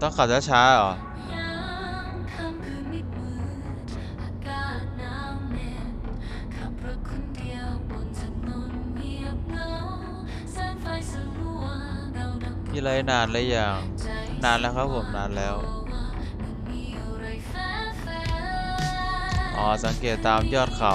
ต้องขับช้าๆเหรอมีอะไรนานเลยอย่างนานแล้วครับผมนานแล้ว อ๋อ สังเกตตามยอดเขา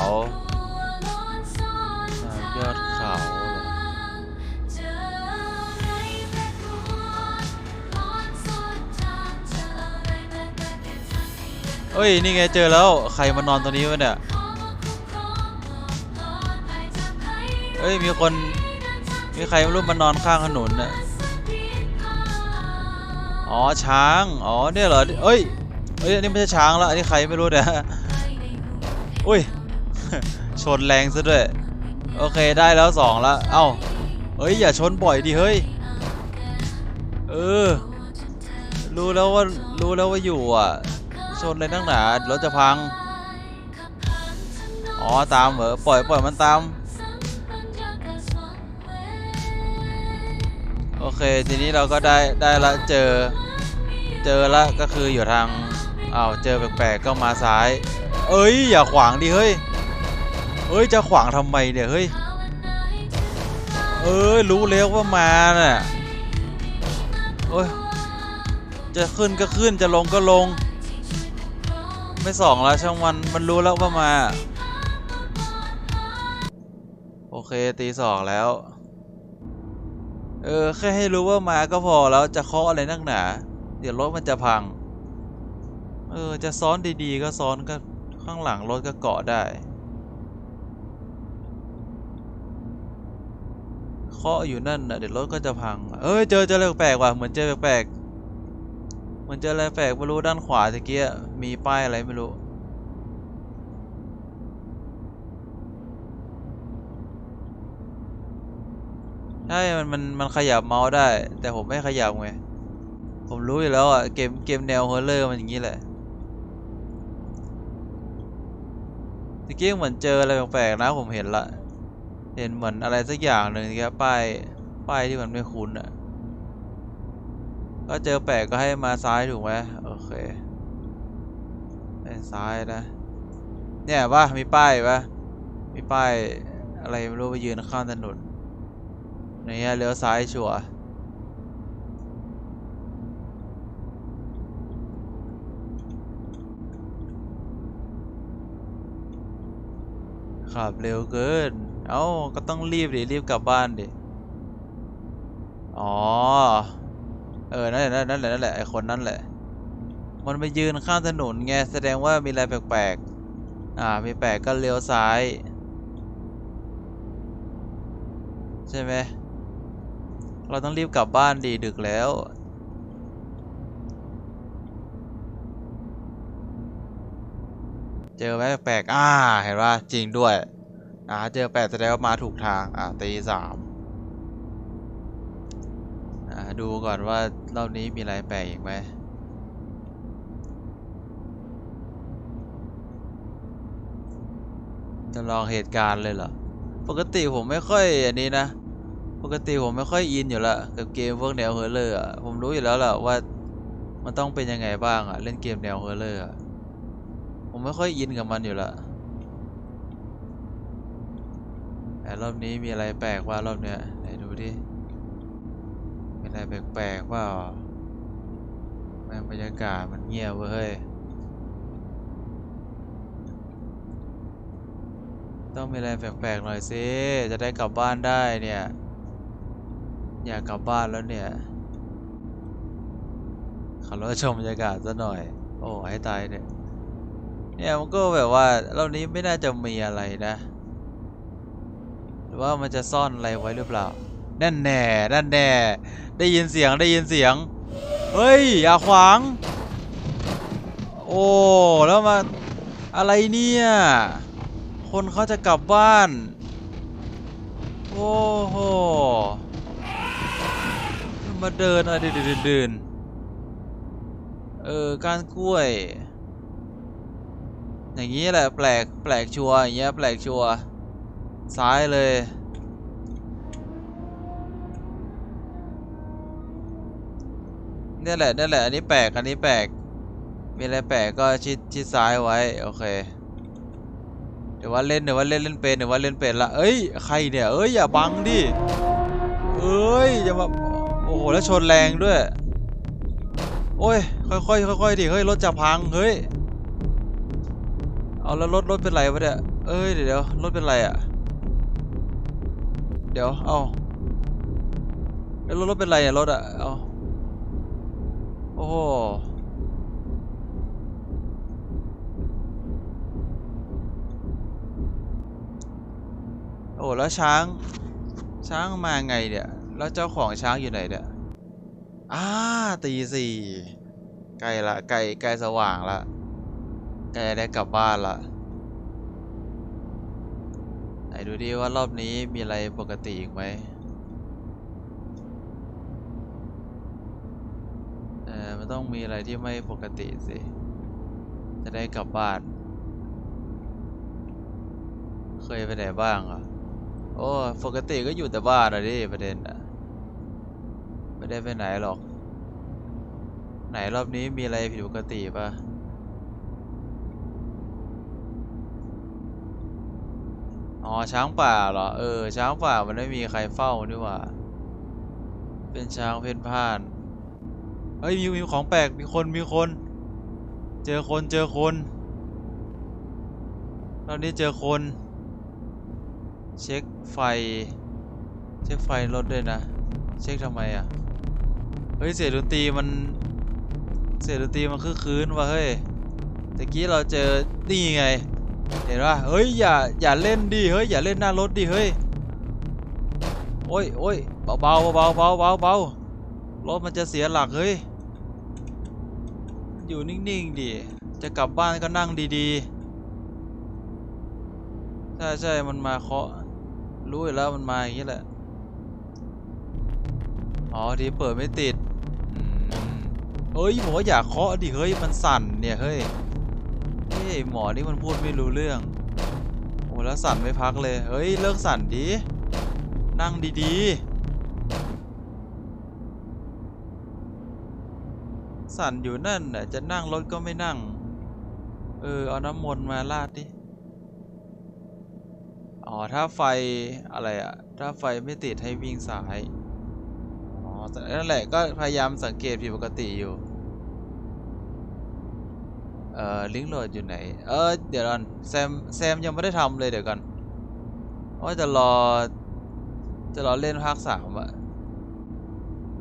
เดินเอ้ย นี่ไงเจอแล้ว ใครมานอนตรงนี้วะเนี่ยขอมาคุ้มครองปลอดปลอดภัยจากภัยเอ้ย มีคน มีใครไม่รู้มานอนข้างถนนน่ะ อ๋อ ช้าง อ๋อ เนี่ยเหรอ เอ้ย เอ้ยอันนี้ไม่ใช่ช้างแล้วอันนี้ใครไม่รู้เนี่ยอุ้ย ชนแรงซะด้วย โอเค ได้แล้วสองแล้วเอ้า เฮ้ย อย่าชนบ่อยดิ เฮ้ย เออ รู้แล้วว่า รู้แล้วว่าอยู่อะ ชนเลยนั่งหนารถจะพัง อ๋อ ตามเหรอ ปล่อยปล่อยมันตาม โอเค ทีนี้เราก็ได้ได้ละเจอ เจอละก็คืออยู่ทางอ้าวเจอแปลกๆก็มาซ้าย เอ้ย อย่าขวางดิเฮ้ยเฮ้ย จะขวางทำไมเนี่ยเฮ้ย เอ้ย รู้แล้วว่ามาน่ะโอ้ยจะขึ้นก็ขึ้นจะลงก็ลง ไม่ส่องแล้วช่างมันมันรู้แล้วว่ามา โอเคตีสองแล้ว เออ แค่ให้รู้ว่ามาก็พอแล้วจะเคาะอะไรนักหนา เดี๋ยวรถมันจะพัง เออ จะซ้อนดีๆ ก็ซ้อนก็ข้างหลังรถก็เกาะได้เคาะอยู่นั่นนะเดี๋ยวรถก็จะพัง เอ้ยเจอเจออะไรแปลกๆว่ะเหมือนเจอแปลกๆ เหมือนเจออะไรแปลกไม่รู้ด้านขวาตะเกียมีป้ายอะไรไม่รู้ใช่มันมันมันขยับเมาส์ได้ แต่ผมไม่ขยับไงผมรู้อยู่แล้วอะเกมเกมแนวฮอร์เรอร์มันอย่างนี้แหละตะกี้เหมือนเจออะไรแปลกๆนะผมเห็นละ เห็นเหมือนอะไรสักอย่างหนึ่งครับป้ายป้ายที่มันไม่คุ้นอะ ก็เจอแปลกก็ให้มาซ้ายถูกไหมโอเคไปซ้ายนะ เนี่ยป่ะมีป้ายปะมีป้ายอะไรไม่รู้ไปยืนข้างถนนเนี่ยเลี้ยวซ้ายชัวร์ขับเร็วเกิน เอ้า ก็ต้องรีบดิ รีบกลับบ้านดิ อ๋อ เออ นั่นแหละ นั่นแหละ นั่นแหละ ไอคนนั่นแหละ มันไปยืนข้างถนนไง แสดงว่ามีอะไรแปลกๆ อ่า มีแปลกก็เลี้ยวซ้าย ใช่ไหม เราต้องรีบกลับบ้านดีดึกแล้ว เจอไหมแปลกๆอ่า เห็นว่าจริงด้วย อ่า เจอแปลกแสดงว่ามาถูกทาง อ่าตีสาม ดูก่อนว่ารอบนี้มีอะไรแปลกอีกไหมจำลองเหตุการณ์เลยเหรอ ปกติผมไม่ค่อยอันนี้นะ ปกติผมไม่ค่อยอินอยู่ละกับเกมพวกแนวเฮอร์เรอร์ผมรู้อยู่แล้วแหละว่ามันต้องเป็นยังไงบ้างอะเล่นเกมแนวเฮอร์เรอร์ผมไม่ค่อยอินกับมันอยู่ละแต่รอบนี้มีอะไรแปลกว่ารอบเนี้ยไหนดูดิ มีอะไรแปลกๆว่าแม่งบรรยากาศมันเงียบเว้ย ต้องมีอะไรแปลกๆหน่อยสิ จะได้กลับบ้านได้เนี่ย อยากกลับบ้านแล้วเนี่ยขับรถชมบรรยากาศซะหน่อย โอ้ให้ตายเนี่ยเนี่ยมันก็แบบว่าเรอบนี้ไม่น่าจะมีอะไรนะ หรือว่ามันจะซ่อนอะไรไว้หรือเปล่า นั่นแน่นั่นแน่ได้ยินเสียงได้ยินเสียง เฮ้ย อย่าขวาง โอ้ แล้วมา อะไรเนี่ย คนเขาจะกลับบ้าน โอ้โห มาเดินอะไรเดินเดินเออ การกล้วย อย่างนี้แหละ แปลก แปลกชัวอย่างเงี้ย แปลกชัว ซ้ายเลย เนี่ยแหละเนี่ยแหละ อันนี้แปลก อันนี้แปลก มีอะไรแปลกก็ชิดชิดซ้ายไว้ โอเค เดี๋ยวว่าเล่นเดี๋ยวว่าเล่นเล่นเป็นเดี๋ยวว่าเล่นเป็นละ เอ้ย ใครเนี่ย เอ้ย อย่าบังดิ เอ้ยอย่ามาโอ้โห แล้วชนแรงด้วย โอ้ย ค่อยๆค่อยๆดิ เฮ้ย รถจะพัง เฮ้ย เอาแล้วรถรถเป็นไรวะเนี่ย เอ้ย เดี๋ยวเดี๋ยวรถเป็นไรอะเดี๋ยว เอาแล้วรถรถเป็นไรอะรถอะเอา อ้โหโอ้แล้วช้าง ช้างมาไงเนี่ยแล้วเจ้าของช้างอยู่ไหนเนี่ยอ้าตีสี่ใกล้ละใกล้ใกล้สว่างละใกล้ได้กลับบ้านละไหนดูดิว่ารอบนี้มีอะไรปกติอีกไหมเออ มันต้องมีอะไรที่ไม่ปกติสิ จะได้กลับบ้าน เคยไปไหนบ้างอะ โอ้ปกติก็อยู่แต่บ้านอะดิประเด็นอะ ไม่ได้ไปไหนหรอก ไหนรอบนี้มีอะไรผิดปกติปะอ๋อช้างป่าเหรอ เออ ช้างป่ามันไม่มีใครเฝ้านี่หว่า เป็นช้างเพ่นพ่าน เฮ้ยมีมีของแปลกมีคนมีคน เจอคนเจอคนรอบนี้เจอคน เช็คไฟ เช็คไฟรถด้วยนะ เช็คทำไมอะ เฮ้ยเสียงดนตรีมัน เสียงดนตรีมันคือคืนว่ะเฮ้ยตะกี้เราเจอนี่ไง เห็นป่ะเฮ้ยอย่าอย่าเล่นดิเฮ้ยอย่าเล่นหน้ารถดิเฮ้ยโอ้ยโอ้ยเบาเบาเบาเบาเบาเบารถมันจะเสียหลักเฮ้ย อยู่นิ่ง ๆ ดิ จะกลับบ้านก็นั่งดีๆ ใช่ใช่มันมาเคาะ รู้อยู่แล้วมันมาอย่างนี้แหละ อ๋อทีเปิดไม่ติดเฮ้ยผมว่าอย่าเคาะดิ เฮ้ย มันสั่นเนี่ย เฮ้ย เฮ้ย หมอนี่มันพูดไม่รู้เรื่อง โอ้แล้วสั่นไม่พักเลย เฮ้ย เลิกสั่นดิ นั่งดีๆ สั่นอยู่นั่นน่ะจะนั่งรถก็ไม่นั่ง เออ เอาน้ำมนต์มาราดดิ อ๋อ ถ้าไฟอะไรอะถ้าไฟไม่ติดให้วิ่งซ้าย อ๋อแต่นั่นแหละก็พยายามสังเกตผิดปกติอยู่ เอ่อ ลิงก์โหลดอยู่ไหน เออ เดี๋ยวก่อนแซม แซมยังไม่ได้ทำเลยเดี๋ยวก่อนว่าจะรอ จะรอเล่นภาคสามอะ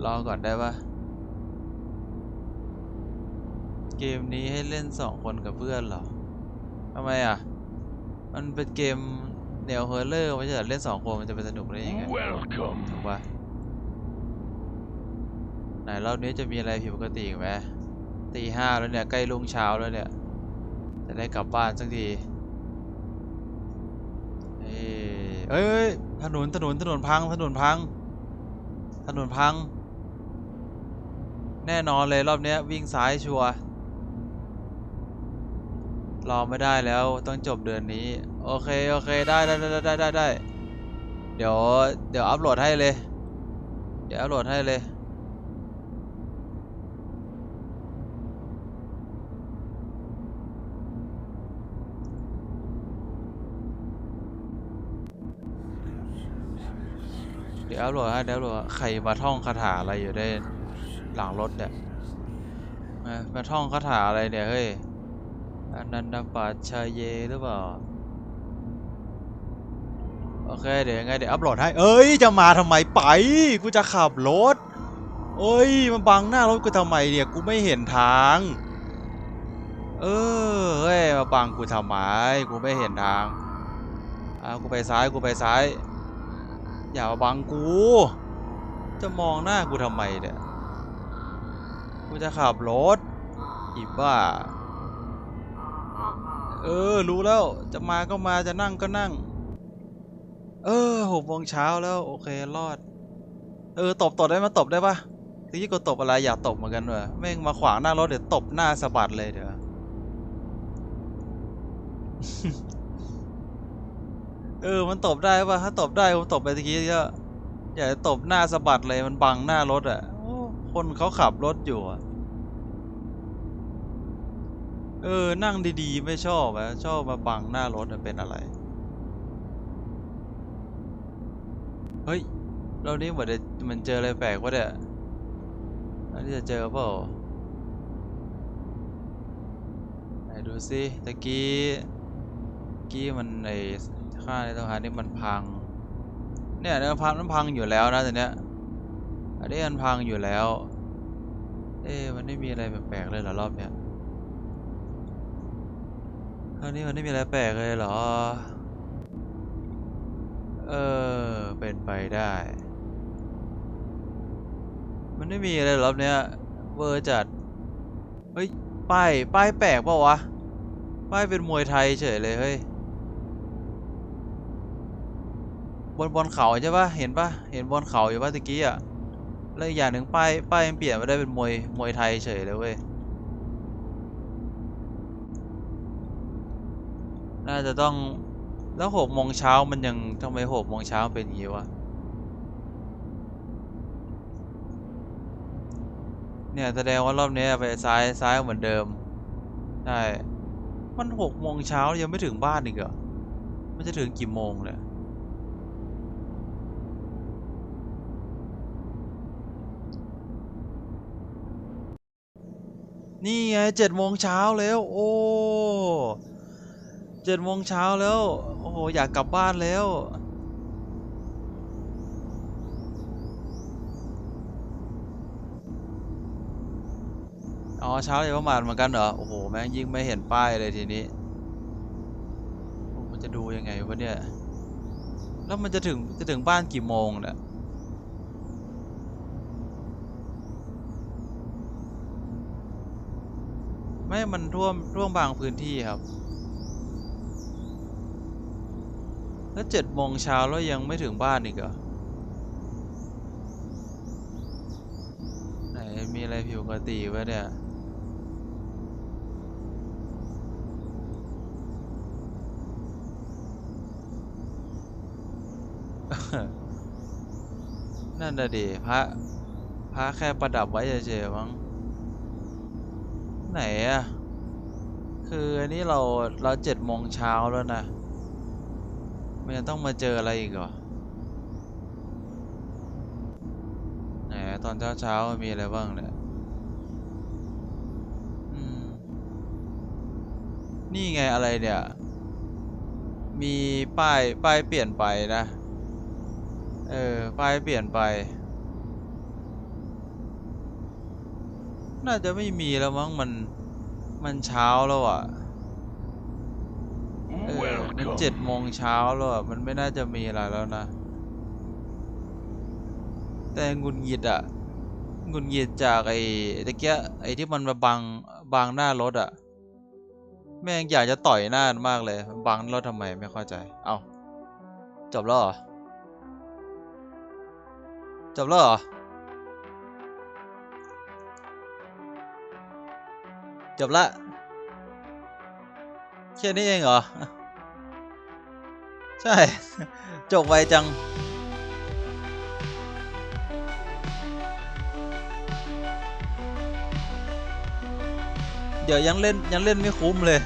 รอก่อนได้ปะ เกมนี้ให้เล่นสองคนกับเพื่อนเหรอทำไมอะ มันเป็นเกมแนวเฮอร์เลอร์ไม่ใช่เหรอเล่นสองคนมันจะเป็นสนุกได้ยังไง Welcome. ถูกปะไหนรอบนี้จะมีอะไรผิดปกติอีกไหมตีห้าแล้วเนี่ย ใกล้รุ่งเช้าแล้วเนี่ย จะได้กลับบ้านสักทีเอ้ยเอ้ยเอ้ยถนนถนนถนนพังถนนพัง ถนนพัง แน่นอนเลยรอบเนี้ยวิ่งซ้ายชัวร์ รอไม่ได้แล้วต้องจบเดือนนี้ โอเค โอเค ได้ได้ได้ได้ได้ได้เดี๋ยว เดี๋ยวอัพโหลดให้เลย เดี๋ยวอัพโหลดให้เลยเดี๋ยวอัพโหลดให้เดี๋ยวอัพโหลดใครมาท่องคาถาอะไรอยู่ได้หลังรถเนี่ยมาท่องคาถาอะไรเนี่ยเฮ้ย อนันตปัจชายเยหรือเปล่า โอเค เดี๋ยวยังไงเดี๋ยวอัพโหลดให้ เอ้ย จะมาทำไมไป กูจะขับรถ เอ้ย มันบังหน้ารถกูทำไมเนี่ย กูไม่เห็นทาง เออเฮ้ย มาบังกูทำไม กูไม่เห็นทางอ่ากูไปซ้าย กูไปซ้าย อย่ามาบังกู จะมองหน้ากูทำไมเนี่ย กูจะขับรถอีบ้า เออ รู้แล้ว จะมาก็มาจะนั่งก็นั่ง เออหกโมงเช้าแล้ว โอเครอด เออตบตบได้มาตบได้ปะทีนี้กูตบอะไรอยากตบเหมือนกันด้วยแม่งมาขวางหน้ารถเดี๋ยวตบหน้าสะบัดเลยเดี๋ยวเออ มันตบได้ปะถ้าตบได้ผมตบไปตะกี้ก็อยากตบหน้าสะบัดเลยมันบังหน้ารถอะคนเขาขับรถอยู่อะ เออ นั่งดีๆ ไม่ชอบอะชอบมาบังหน้ารถเป็นอะไร เฮ้ย เรานี่เหมือนจะมันเจออะไรแปลกวะเนี่ยอันนี้จะเจอเปล่าไหนดูสิตะกี้ตะกี้มันไอ้ค่าในสะพานนี่มันพัง เนี่ยเนี่ยพังมันพังอยู่แล้วนะแต่เนี้ยอันนี้มันพังอยู่แล้ว เอ๊ะมันไม่มีอะไรแปลกๆเลยเหรอรอบเนี้ย คราวนี้มันไม่มีอะไรแปลกเลยเหรอ เออ เป็นไปได้ มันไม่มีอะไรหรอรอบเนี้ย เวอร์จัด เฮ้ย ป้าย ป้ายแปลกเปล่าวะ ป้ายเป็นมวยไทยเฉยเลยเฮ้ย บนบนเขาใช่ปะเห็นปะเห็นบนเขาอยู่ปะตะกี้อะ แล้วอีกอย่างหนึ่งป้าย ป้ายมันเปลี่ยนมาได้เป็นมวย มวยไทยเฉยเลยเว้ย น่าจะต้องแล้วหกโมงเช้ามันยังทำไมหกโมงเช้าเป็นอย่างงี้วะเนี่ยแสดงว่ารอบนี้ไปซ้ายซ้ายเหมือนเดิมใช่มันหกโมงเช้ายังไม่ถึงบ้านอีกเหรอมันจะถึงกี่โมงเนี่ยนี่ไงเจ็ดโมงเช้าแล้ว โอ้ เจ็ดโมงเช้าแล้ว โอ้โห อยากกลับบ้านแล้ว อ๋อ เช้าเลยประมาณเหมือนกันเหรอ โอ้โห แม่งยิ่งไม่เห็นป้ายเลยทีนี้มันจะดูยังไงวะเนี่ย แล้วมันจะถึง จะถึงบ้านกี่โมงเนี่ยไม่ มันท่วมท่วมบางพื้นที่ครับ แล้วเจ็ดโมงเช้าแล้วยังไม่ถึงบ้านอีกเหรอ ไหนมีอะไรผิดปกติวะเนี่ยนั่นน่ะดิพระพระแค่ประดับไว้เฉยๆมั้งไหนอะคืออันนี้เราเราเจ็ดโมงเช้าแล้วนะ มันจะต้องมาเจออะไรอีกเหรอไหนตอนเช้าเช้าๆมีอะไรบ้างเนี่ยนี่ไงอะไรเนี่ย มีป้ายป้ายเปลี่ยนไปนะ เออ ป้ายเปลี่ยนไป น่าจะไม่มีแล้วมั้งมัน มันเช้าแล้วอะ ออมันเจ็ดโมงเช้าแล้วอะมันไม่น่าจะมีอะไรแล้วนะ แต่งุนงิดอะงุนงิดจากไอ้ตะเกียไอ้ที่มันมาบังบังหน้ารถอะแม่งอยากจะต่อยหน้ามันมากเลยบังรถทำไมไม่เข้าใจ เอ้าจบแล้วเหรอจบแล้วเหรอจบละแค่นี้เองเหรอ ใช่ จบไวจัง เดี๋ยวยังเล่นยังเล่นไม่คุ้มเลย